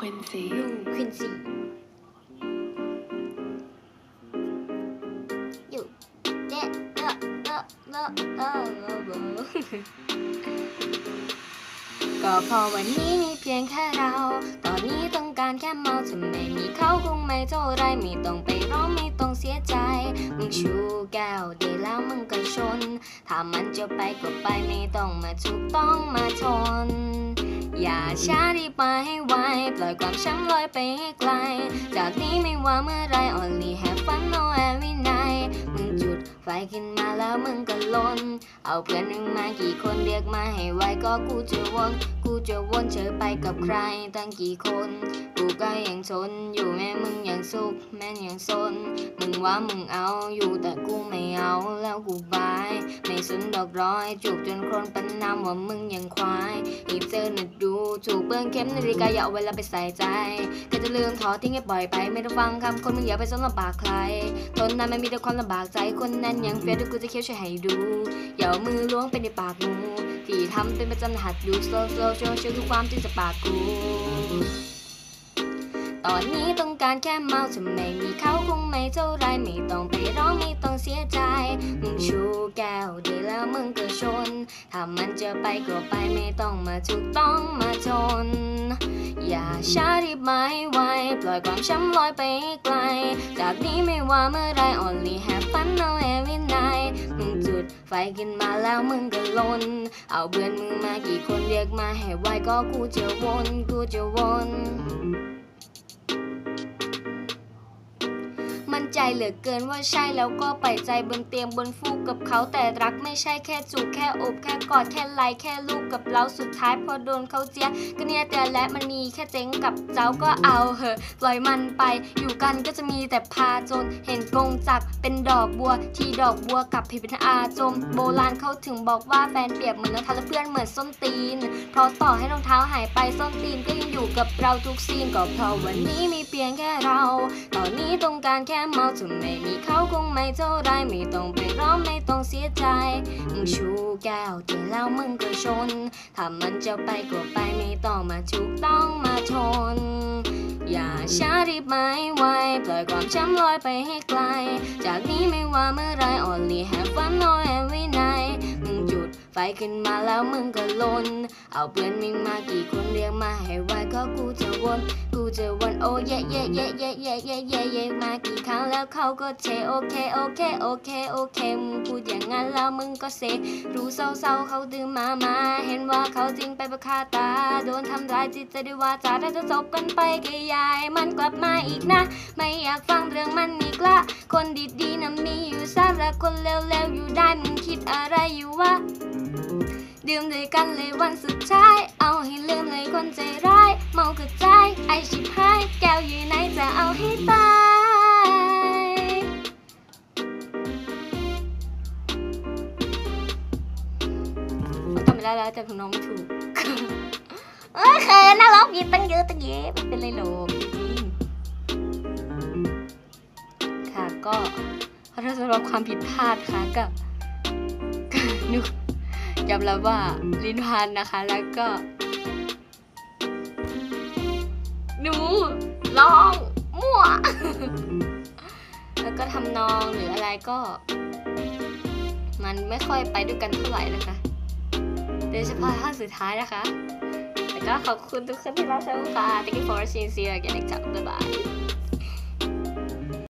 Quincy. ยูควินซีอยู่เจ๊เออเออเออเออเออเออก็พอวันนี้มีเพียงแค่เรา ตอนนี้ต้องการแค่เมาถ้าไม่มีเขาคงไม่เท่าไรไม่ต้องไปร้องไม่ต้องเสียใจ มึงชูแก้วเดี๋ยวแล้วมึงก็ชน ถ้ามันจะไปก็ไปไม่ต้องมาถูกต้องมาทน อย่าช้ารีบมาให้ไวปล่อยความช้ำลอยไปให้ไกล จากนี้ไม่ว่าเมื่อไร only have fun no every night มึงจุดไฟขึ้นมาแล้วมึงก็ลนเอาเพื่อนมึงมากี่คนเรียกมาให้ไวก็กูจะวน กูจะวนเธอไปกับใครตั้งกี่คน กูก็ยังทนอยู่แม่มึงยังสุขแม่ยังสนมึงว่ามึงเอาอยู่แต่กูไม่เอาแล้วกูบา สนดอกร้อย จูบจนคนประนามว่ามึงยังควายอีบเจอหนัดดู ถูกเบื้องเข้มนาฬิกาอย่าเอาเวลาไปใส่ใจก็จะลืมทอทิ้งให้ปล่อยไป ไม่ต้องฟังคำคนมึงอย่าไปสนลำบากใคร ทนนั้นไม่มีแต่ความลำบากใจคนนั้นยังเฟี้ยที่กูจะเคี้ยวช่วยให้ดู อย่าเอามือล้วงไปในปากงูที่ทำเป็นประจำหัดดู slow slow show show ทุกความจริงจากปากกู ตอนนี้ต้องการแค่เมาถ้าไม่มีเขาคงไม่เท่าไรไม่ต้องไปร้องไม่ต้องเสียใจ มึงชูแก้วดีแล้วมึงก็ชน ถ้ามันจะไปก็ไปไม่ต้องมาถูกต้องมาทนอย่าช้ารีบมาให้ไวปล่อยความช้ำลอยไปไกล จากนี้ไม่ว่าเมื่อไร only have fun now every night มึงจุดไฟขึ้นมาแล้วมึงก็ลน เอาเบื่อนมึงมากี่คนเรียกมาให้ไวก็กูจะวนกูจะวน มั่นใจเหลือเกินว่าใช่แล้วก็ไปใจบนเตียงบนฟูกกับเขาแต่รักไม่ใช่แค่จูบแค่อบแค่กอดแค่ไลแค่ลูกกับเราสุดท้ายพอโดนเขาเจียก็เนี่ยแต่และมันมีแค่เจ๊งกับเจ้าก็เอาเหอะปล่อยมันไป อยู่กันก็จะมีแต่พาจนเห็นกงจักเป็นดอกบัว ที่ดอกบัวกับผิดเป็นอาจม โบราณเขาถึงบอกว่าแฟนเปรียบเหมือนรองเท้าและเพื่อนเหมือนส้นตีน เพราะต่อให้รองเท้าหายไปส้นตีนก็ยังอยู่กับเราทุกซีนก็เพราะวันนี้มีเพียงแค่เรา ตอนนี้ต้องการแค่เมาถ้าไม่มีเขาคงไม่เท่าไรไม่ต้องไปร้องไม่ต้องเสียใจมึงชูแก้วที่แล้วมึงก็ชน ถ้ามันจะไปก็ไปไม่ต้องมาถูกต้องมาทน อย่าช้ารีบมาให้ไวปล่อยความช้ำลอยไปให้ไกล จากนี้ไม่ว่าเมื่อไร only have fun no every night ไฟขึ้นมาแล้วมึงก็ลน เอาเพื่อนมึงมากี่คนเรียกมาให้ไวก็กูจะวน กูจะวนโอ้เย่เย่เย่เย่เย่เย่เย่เย่มากี่ครั้งแล้วเขาก็เทโอเคโอเคโอเคโอเคมึงพูดอย่างนั้นแล้วมึงก็เซรู้เศร้าๆเขาดื่มมามาเห็นว่าเขาจริงไปประคาตา โดนทำร้ายจิตใจด้วยวาจาถ้าจะจบกันไปก็ยายมันกลับมาอีกนะ ไม่อยากฟังเรื่องมันอีกละคนดีๆนะมีอยู่สามและคนเลวๆอยู่ได้มึงคิดอะไรอยู่วะ ดื่มด้วยกันเลยวันสุดท้าย เอาให้ลืมเลยคนใจร้าย เมากระจายไอชิบหาย แก้วอยู่ไหนจะเอาให้ตายมันทำไม่ได้แล้วแต่ของน้องไม่ถูก เอ้ยเขินน่าร้องผิดตั้งเยอะตั้งเยอะไม่เป็นไรหรอกจริงๆค่ะก็ขอโทษสำหรับความผิดพลาดค่ะก็นึก ยอมรับว่าลิ้นพันนะคะ แล้วก็ หนูลองมั่ว แล้วก็ทำนองหรืออะไรก็ มันไม่ค่อยไปด้วยกันเท่าไหร่นะคะโดยเฉพาะท่อนสุดท้ายนะคะ แต่ก็ขอบคุณทุกคนที่รับชมค่ะ Thank you for watching see you again next time bye bye